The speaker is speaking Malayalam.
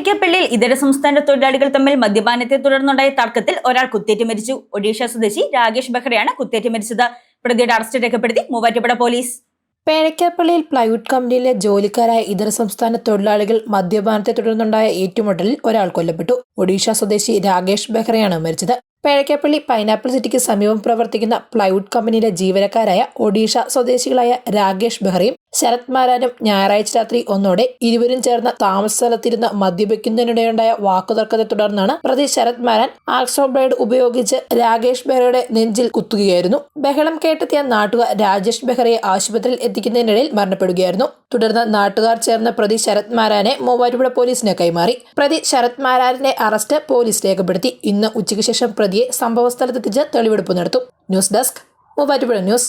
ഇതര സംസ്ഥാന തൊഴിലാളികൾ തമ്മിൽ മദ്യപാനത്തെ തുടർന്നുണ്ടായ തർക്കത്തിൽ ഒരാൾ കുത്തേറ്റ് മരിച്ചു. ഒഡീഷ സ്വദേശി രാകേഷ് ബെഹ്റയാണ് കുത്തേറ്റ് മരിച്ചത്. പ്രതിയുടെ അറസ്റ്റ് രേഖപ്പെടുത്തി മൂവാറ്റുപുഴ പോലീസ്. പേഴക്കാപ്പള്ളിയിൽ പ്ലൈവുഡ് കമ്പനിയിലെ ജോലിക്കാരായ ഇതര സംസ്ഥാന തൊഴിലാളികൾ മദ്യപാനത്തെ തുടർന്നുണ്ടായ ഏറ്റുമുട്ടലിൽ ഒരാൾ കൊല്ലപ്പെട്ടു. ഒഡീഷ സ്വദേശി രാകേഷ് ബെഹ്റയാണ് മരിച്ചത്. പേഴക്കാപ്പള്ളി പൈനാപ്പിൾ സിറ്റിക്ക് സമീപം പ്രവർത്തിക്കുന്ന പ്ലൈവുഡ് കമ്പനിയിലെ ജീവനക്കാരായ ഒഡീഷ സ്വദേശികളായ രാകേഷ് ബെഹ്റയും ശരത് മാരാനും ഞായറാഴ്ച രാത്രി ഒന്നോടെ ഇരുവരും ചേർന്ന താമസ സ്ഥലത്തിരുന്ന് മദ്യപിക്കുന്നതിനിടെയുണ്ടായ വാക്കുതർക്കത്തെ തുടർന്നാണ് പ്രതി ശരത് മാരാൻ ആക്സോ ബ്ലേഡ് ഉപയോഗിച്ച് രാകേഷ് ബെഹ്റയുടെ നെഞ്ചിൽ കുത്തുകയായിരുന്നു. ബഹളം കേട്ടെത്തിയ നാട്ടുകാർ രാജേഷ് ബെഹ്റയെ ആശുപത്രിയിൽ എത്തിക്കുന്നതിനിടയിൽ മരണപ്പെടുകയായിരുന്നു. തുടർന്ന് നാട്ടുകാർ ചേർന്ന പ്രതി ശരത് മാരാനെ മൂവാറ്റുപുഴ പോലീസിന് കൈമാറി. പ്രതി ശരത് മാരാനെ അറസ്റ്റ് പോലീസ് രേഖപ്പെടുത്തി. ഇന്ന് ഉച്ചയ്ക്ക് ശേഷം പ്രതിയെ സംഭവസ്ഥലത്തെത്തിച്ച് തെളിവെടുപ്പ് നടത്തും. News desk Muvattupuzha news.